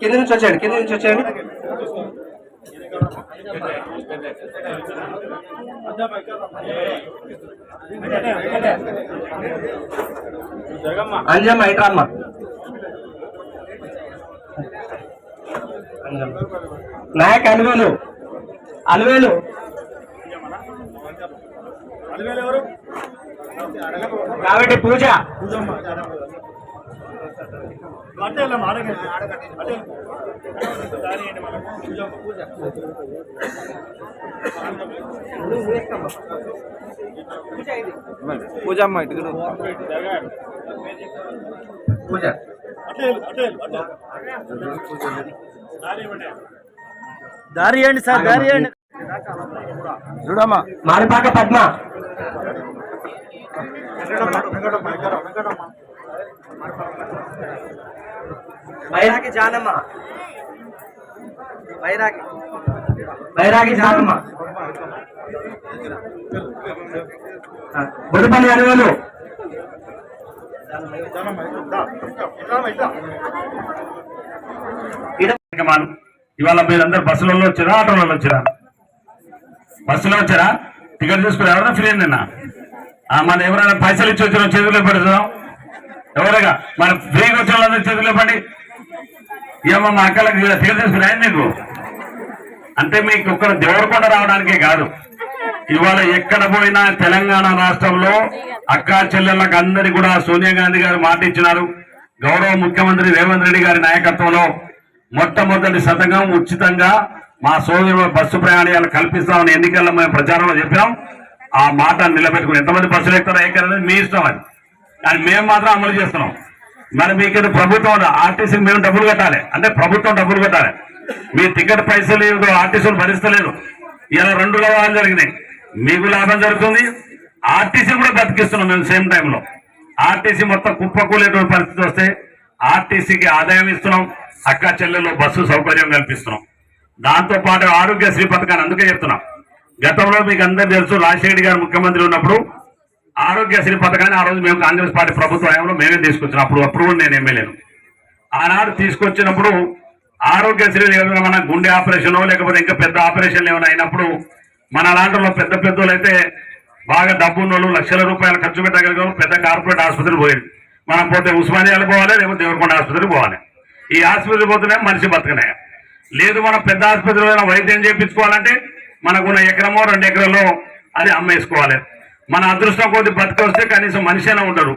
కింద నుంచి వచ్చేయండి కింద నుంచి వచ్చేయండి. అంజమ్మ ఇట్రామ్మ. నాయక్ అలివేలు. అలివేలు. కాబట్టి పూజ. పూజమ్మ. ఇటు చూడు. పూజ. దారి ఇవ్వండి. సార్ దారి ఇవ్వండి. చూడమ్మా. మారిపాక పద్మ. బైరాగి జానమ్మ. బైరాగి బైరాగి జానమ్మ. బుడిపల్లి అడవులు. ఇవాళ మీరందరూ బస్సులలో వచ్చారా ఆటోలలో వచ్చారా? బస్సులో వచ్చారా? టికెట్ తీసుకుని ఎవరైనా ఫ్రీ నిన్న? మన ఎవరైనా పైసలు ఇచ్చి వచ్చిన చేతుల్లో పెడుతున్నాం ఎవరుగా మన ఫ్రీగా వచ్చిన వాళ్ళందరూ చేతుల్లో పండి ఏమో మా అక్కలకు టికెట్ తీసుకుని నీకు. అంటే మీకు ఒక్కడ దేవరకొండ రావడానికే కాదు. ఇవాళ ఎక్కడ పోయినా తెలంగాణ రాష్ట్రంలో అక్కా చెల్లెళ్ళకు అందరి కూడా సోనియా గాంధీ గారు మాట ఇచ్చినారు. గౌరవ ముఖ్యమంత్రి రేవంత్ రెడ్డి గారి నాయకత్వంలో మొట్టమొదటి శతకం ఉచితంగా మా సోదరుల బస్సు ప్రయాణాలు కల్పిస్తామని ఎన్నికల్లో మేము ప్రచారంలో చెప్పాం ఆ మాట నిలబెట్టుకుని ఎంతమంది బస్సులు ఎక్కుతారో ఎక్కడనేది మీ ఇష్టం అది. కానీ మేము మాత్రం అమలు చేస్తున్నాం. మరి మీ ఇది ప్రభుత్వం ఆర్టీసీకి మేము డబ్బులు కట్టాలి. అంటే ప్రభుత్వం డబ్బులు కట్టాలి. మీ టికెట్ పైసలు ఇదిగో ఆర్టీసీలు భరిస్తలేదు ఇలా రెండు లాభాలు జరిగినాయి. మీకు లాభం జరుగుతుంది. ఆర్టీసీ కూడా బతికిస్తున్నాం మేము సేమ్ టైంలో ఆర్టీసీ మొత్తం కుప్పకూలేటువంటి పరిస్థితి వస్తే ఆర్టీసీకి ఆదాయం ఇస్తున్నాం. అక్క చెల్లెల్లో బస్సు సౌకర్యం కల్పిస్తున్నాం. దాంతో పాటు ఆరోగ్యశ్రీ పథకాన్ని అందుకే చెప్తున్నాం. గతంలో మీకు అందరు తెలుసు రాజశేఖర్ గారు ముఖ్యమంత్రి ఉన్నప్పుడు ఆరోగ్యశ్రీ పథకాన్ని ఆ రోజు మేము కాంగ్రెస్ పార్టీ ప్రభుత్వ హయాంలో మేమే తీసుకొచ్చినాం అప్పుడు అప్పుడు నేను ఎమ్మెల్యేను. ఆనాడు తీసుకొచ్చినప్పుడు ఆరోగ్యశ్రీ ఏమైనా మన గుండె ఆపరేషన్ లేకపోతే ఇంకా పెద్ద ఆపరేషన్లు ఏమైనా అయినప్పుడు మన లాంటి పెద్ద పెద్దలు అయితే బాగా డబ్బు ఉన్నోళ్ళు లక్షల రూపాయలు ఖర్చు పెట్టగలిగే పెద్ద కార్పొరేట్ ఆసుపత్రికి పోయింది మనం పోతే ఉస్మానియాలు పోవాలి లేకపోతే దేవరకొండ ఆసుపత్రికి పోవాలి. ఈ ఆసుపత్రి పోతేనే మనిషి బతకనే. లేదు మనం పెద్ద ఆసుపత్రిలో వైద్యం చేయించుకోవాలంటే మనకున్న ఎకరమో రెండు ఎకరంలో అది అమ్మేసుకోవాలి. మన అదృష్టం కొద్ది బ్రతికొస్తే కనీసం మనిషి అయినా ఉండరు